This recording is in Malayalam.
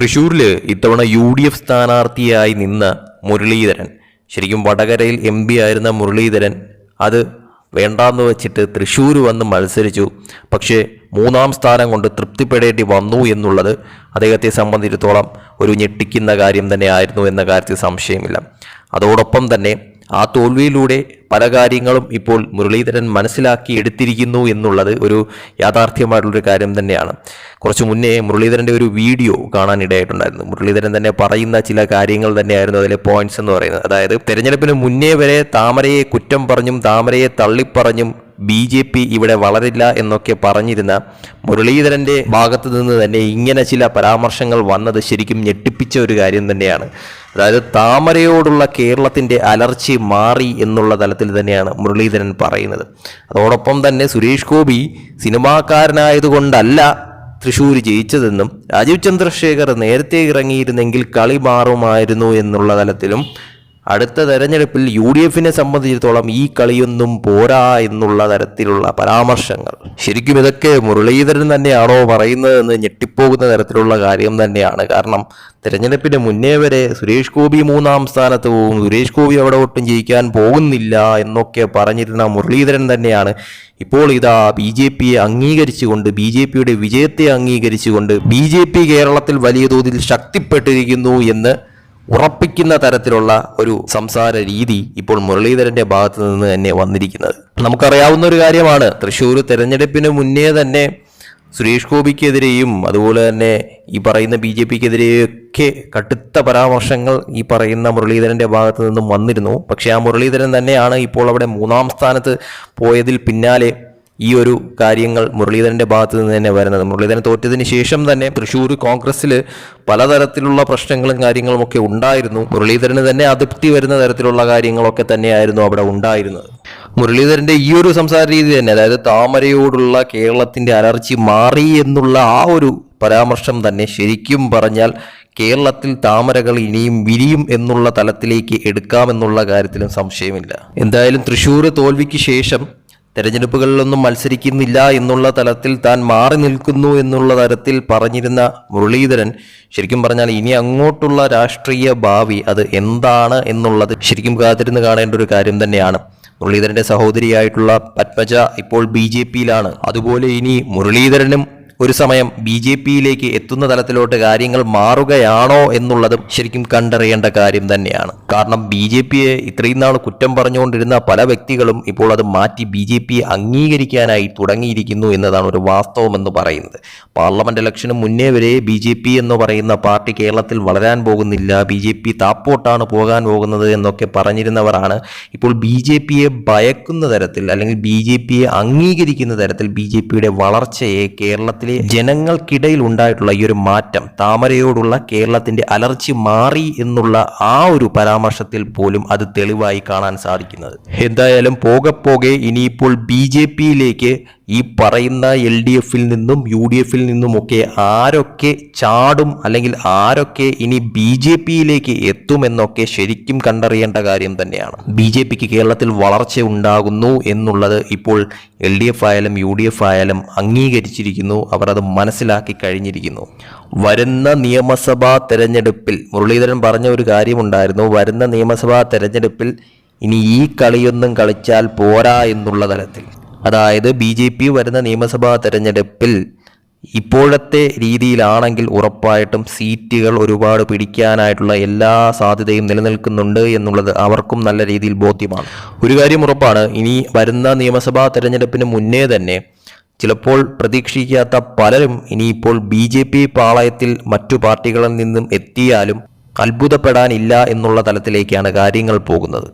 തൃശൂരിൽ ഇത്തവണ യു ഡി എഫ് സ്ഥാനാർത്ഥിയായി നിന്ന മുരളീധരൻ ശരിക്കും വടകരയിൽ എം പി ആയിരുന്ന മുരളീധരൻ അത് വേണ്ടാന്ന് വെച്ചിട്ട് തൃശ്ശൂർ വന്ന് മത്സരിച്ചു. പക്ഷേ മൂന്നാം സ്ഥാനം കൊണ്ട് തൃപ്തിപ്പെടേണ്ടി വന്നു എന്നുള്ളത് അദ്ദേഹത്തെ സംബന്ധിച്ചിടത്തോളം ഒരു ഞെട്ടിക്കുന്ന കാര്യം തന്നെയായിരുന്നു എന്ന കാര്യത്തിൽ സംശയമില്ല. അതോടൊപ്പം തന്നെ ആ തോൽവിയിലൂടെ പല കാര്യങ്ങളും ഇപ്പോൾ മുരളീധരൻ മനസ്സിലാക്കി എടുത്തിരിക്കുന്നു എന്നുള്ളത് ഒരു യാഥാർത്ഥ്യമായിട്ടുള്ളൊരു കാര്യം തന്നെയാണ്. കുറച്ച് മുന്നേ മുരളീധരന്റെ ഒരു വീഡിയോ കാണാനിടയായിട്ടുണ്ടായിരുന്നു. മുരളീധരൻ തന്നെ പറയുന്ന ചില കാര്യങ്ങൾ തന്നെയായിരുന്നു അതിലെ പോയിന്റ്സ് എന്ന് പറയുന്നത്. അതായത് തെരഞ്ഞെടുപ്പിന് മുന്നേ വരെ താമരയെ കുറ്റം പറഞ്ഞും താമരയെ തള്ളിപ്പറഞ്ഞും ബി ജെ പി ഇവിടെ വളരില്ല എന്നൊക്കെ പറഞ്ഞിരുന്ന മുരളീധരന്റെ ഭാഗത്ത് നിന്ന് തന്നെ ഇങ്ങനെ ചില പരാമർശങ്ങൾ വന്നത് ശരിക്കും ഞെട്ടിപ്പിച്ച ഒരു കാര്യം തന്നെയാണ്. അതായത് താമരയോടുള്ള കേരളത്തിന്റെ അലർച്ചി മാറി എന്നുള്ള തലത്തിൽ തന്നെയാണ് മുരളീധരൻ പറയുന്നത്. അതോടൊപ്പം തന്നെ സുരേഷ് ഗോപി സിനിമാക്കാരനായതുകൊണ്ടല്ല തൃശ്ശൂർ ജയിച്ചതെന്നും രാജീവ് ചന്ദ്രശേഖർ നേരത്തെ ഇറങ്ങിയിരുന്നെങ്കിൽ കളി മാറുമായിരുന്നു എന്നുള്ള തലത്തിലും അടുത്ത തെരഞ്ഞെടുപ്പിൽ യു ഡി എഫിനെ സംബന്ധിച്ചിടത്തോളം ഈ കളിയൊന്നും പോരാ എന്നുള്ള തരത്തിലുള്ള പരാമർശങ്ങൾ. ശരിക്കും ഇതൊക്കെ മുരളീധരൻ തന്നെയാണോ പറയുന്നത് എന്ന് ഞെട്ടിപ്പോകുന്ന തരത്തിലുള്ള കാര്യം തന്നെയാണ്. കാരണം തെരഞ്ഞെടുപ്പിന് മുന്നേ വരെ സുരേഷ് ഗോപി മൂന്നാം സ്ഥാനത്ത് പോകും സുരേഷ് ഗോപി അവിടെ ഒട്ടും ജയിക്കാൻ പോകുന്നില്ല എന്നൊക്കെ പറഞ്ഞിരുന്ന മുരളീധരൻ തന്നെയാണ് ഇപ്പോൾ ഇതാ ബി ജെ പിയെ അംഗീകരിച്ചുകൊണ്ട് ബി ജെ പിയുടെ വിജയത്തെ അംഗീകരിച്ചുകൊണ്ട് ബി ജെ പി കേരളത്തിൽ വലിയ തോതിൽ ശക്തിപ്പെട്ടിരിക്കുന്നു എന്ന് ഉറപ്പിക്കുന്ന തരത്തിലുള്ള ഒരു സംസാര രീതി ഇപ്പോൾ മുരളീധരന്റെ ഭാഗത്ത് നിന്ന് തന്നെ വന്നിരിക്കുന്നത്. നമുക്കറിയാവുന്ന ഒരു കാര്യമാണ് തൃശ്ശൂർ തെരഞ്ഞെടുപ്പിന് മുന്നേ തന്നെ സുരേഷ് ഗോപിക്കെതിരെയും അതുപോലെ തന്നെ ഈ പറയുന്ന ബി ജെ പിക്കെതിരെയൊക്കെ കടുത്ത പരാമർശങ്ങൾ ഈ പറയുന്ന മുരളീധരന്റെ ഭാഗത്ത് നിന്നും വന്നിരുന്നു. പക്ഷേ ആ മുരളീധരൻ തന്നെയാണ് ഇപ്പോൾ അവിടെ മൂന്നാം സ്ഥാനത്ത് പോയതിൽ പിന്നാലെ ഈ ഒരു കാര്യങ്ങൾ മുരളീധരന്റെ ഭാഗത്ത് നിന്ന് തന്നെ വരുന്നത്. മുരളീധരൻ തോറ്റതിന് ശേഷം തന്നെ തൃശ്ശൂർ കോൺഗ്രസ്സിൽ പലതരത്തിലുള്ള പ്രശ്നങ്ങളും കാര്യങ്ങളും ഒക്കെ ഉണ്ടായിരുന്നു. മുരളീധരന് തന്നെ അതൃപ്തി വരുന്ന തരത്തിലുള്ള കാര്യങ്ങളൊക്കെ തന്നെയായിരുന്നു അവിടെ ഉണ്ടായിരുന്നത്. മുരളീധരന്റെ ഈ ഒരു സംസാര രീതി തന്നെ അതായത് താമരയോടുള്ള കേരളത്തിന്റെ അലർജി മാറി എന്നുള്ള ആ ഒരു പരാമർശം തന്നെ ശരിക്കും പറഞ്ഞാൽ കേരളത്തിൽ താമരകൾ ഇനിയും വിരിയും എന്നുള്ള തലത്തിലേക്ക് എടുക്കാമെന്നുള്ള കാര്യത്തിലും സംശയമില്ല. എന്തായാലും തൃശ്ശൂർ തോൽവിക്ക് ശേഷം തെരഞ്ഞെടുപ്പുകളിലൊന്നും മത്സരിക്കുന്നില്ല എന്നുള്ള തലത്തിൽ താൻ മാറി നിൽക്കുന്നു എന്നുള്ള തരത്തിൽ പറഞ്ഞിരുന്ന മുരളീധരൻ ശരിക്കും പറഞ്ഞാൽ ഇനി അങ്ങോട്ടുള്ള രാഷ്ട്രീയ ഭാവി അത് എന്താണ് എന്നുള്ളത് ശരിക്കും കാത്തിരുന്ന് കാണേണ്ട ഒരു കാര്യം തന്നെയാണ്. മുരളീധരന്റെ സഹോദരിയായിട്ടുള്ള പത്മജ ഇപ്പോൾ ബി ജെ പിയിലാണ്. അതുപോലെ ഇനി മുരളീധരനും ഒരു സമയം ബി ജെ പിയിലേക്ക് എത്തുന്ന തലത്തിലോട്ട് കാര്യങ്ങൾ മാറുകയാണോ എന്നുള്ളതും ശരിക്കും കണ്ടറിയേണ്ട കാര്യം തന്നെയാണ്. കാരണം ബി ജെ പിയെ ഇത്രയും നാൾ കുറ്റം പറഞ്ഞുകൊണ്ടിരുന്ന പല വ്യക്തികളും ഇപ്പോൾ അത് മാറ്റി ബി ജെ പിയെ അംഗീകരിക്കാനായി തുടങ്ങിയിരിക്കുന്നു എന്നതാണ് ഒരു വാസ്തവം എന്ന് പറയുന്നത്. പാർലമെന്റ് ഇലക്ഷന് മുന്നേ വരെ ബി ജെ പി എന്ന് പറയുന്ന പാർട്ടി കേരളത്തിൽ വളരാൻ പോകുന്നില്ല. ബി ജെ പി താപ്പോട്ടാണ് പോകാൻ പോകുന്നത് എന്നൊക്കെ പറഞ്ഞിരുന്നവരാണ്. ഇപ്പോൾ ബി ജെ പിയെ ഭയക്കുന്ന തരത്തിൽ അല്ലെങ്കിൽ ബി ജെ പിയെ അംഗീകരിക്കുന്ന തരത്തിൽ ബി ജെ പിയുടെ വളർച്ചയെ കേരളത്തിൽ കേരളത്തിലെ ജനങ്ങൾക്കിടയിൽ ഉണ്ടായിട്ടുള്ള ഈ ഒരു മാറ്റം താമരയോടുള്ള കേരളത്തിന്റെ അലർച്ചി മാറി എന്നുള്ള ആ ഒരു പരാമർശത്തിൽ പോലും അത് തെളിവായി കാണാൻ സാധിക്കുന്നത്. എന്തായാലും പോകെ പോകെ ഇനിയിപ്പോൾ ബി ജെ പിയിലേക്ക് ഈ പറയുന്ന എൽ ഡി എഫിൽ നിന്നും യു ഡി എഫിൽ നിന്നുമൊക്കെ ആരൊക്കെ ചാടും അല്ലെങ്കിൽ ആരൊക്കെ ഇനി ബി ജെ പിയിലേക്ക് എത്തുമെന്നൊക്കെ ശരിക്കും കണ്ടറിയേണ്ട കാര്യം തന്നെയാണ്. ബി ജെ പിക്ക് കേരളത്തിൽ വളർച്ച ഉണ്ടാകുന്നു എന്നുള്ളത് ഇപ്പോൾ എൽ ഡി എഫ് ആയാലും യു ഡി എഫ് ആയാലും അംഗീകരിച്ചിരിക്കുന്നു. അവർ അത് മനസ്സിലാക്കി കഴിഞ്ഞിരിക്കുന്നു. വരുന്ന നിയമസഭാ തെരഞ്ഞെടുപ്പിൽ മുരളീധരൻ പറഞ്ഞ ഒരു കാര്യമുണ്ടായിരുന്നു. വരുന്ന നിയമസഭാ തെരഞ്ഞെടുപ്പിൽ ഇനി ഈ കളിയൊന്നും കളിച്ചാൽ പോരാ എന്നുള്ള തലത്തിൽ. അതായത് ബി ജെ പി വരുന്ന നിയമസഭാ തെരഞ്ഞെടുപ്പിൽ ഇപ്പോഴത്തെ രീതിയിലാണെങ്കിൽ ഉറപ്പായിട്ടും സീറ്റുകൾ ഒരുപാട് പിടിക്കാനായിട്ടുള്ള എല്ലാ സാധ്യതയും നിലനിൽക്കുന്നുണ്ട് എന്നുള്ളത് അവർക്കും നല്ല രീതിയിൽ ബോധ്യമാണ്. ഒരു കാര്യം ഉറപ്പാണ് ഇനി വരുന്ന നിയമസഭാ തെരഞ്ഞെടുപ്പിന് മുന്നേ തന്നെ ചിലപ്പോൾ പ്രതീക്ഷിക്കാത്ത പലരും ഇനിയിപ്പോൾ ബി ജെ പി പാളയത്തിൽ മറ്റു പാർട്ടികളിൽ നിന്നും എത്തിയാലും അത്ഭുതപ്പെടാനില്ല എന്നുള്ള തലത്തിലേക്കാണ് കാര്യങ്ങൾ പോകുന്നത്.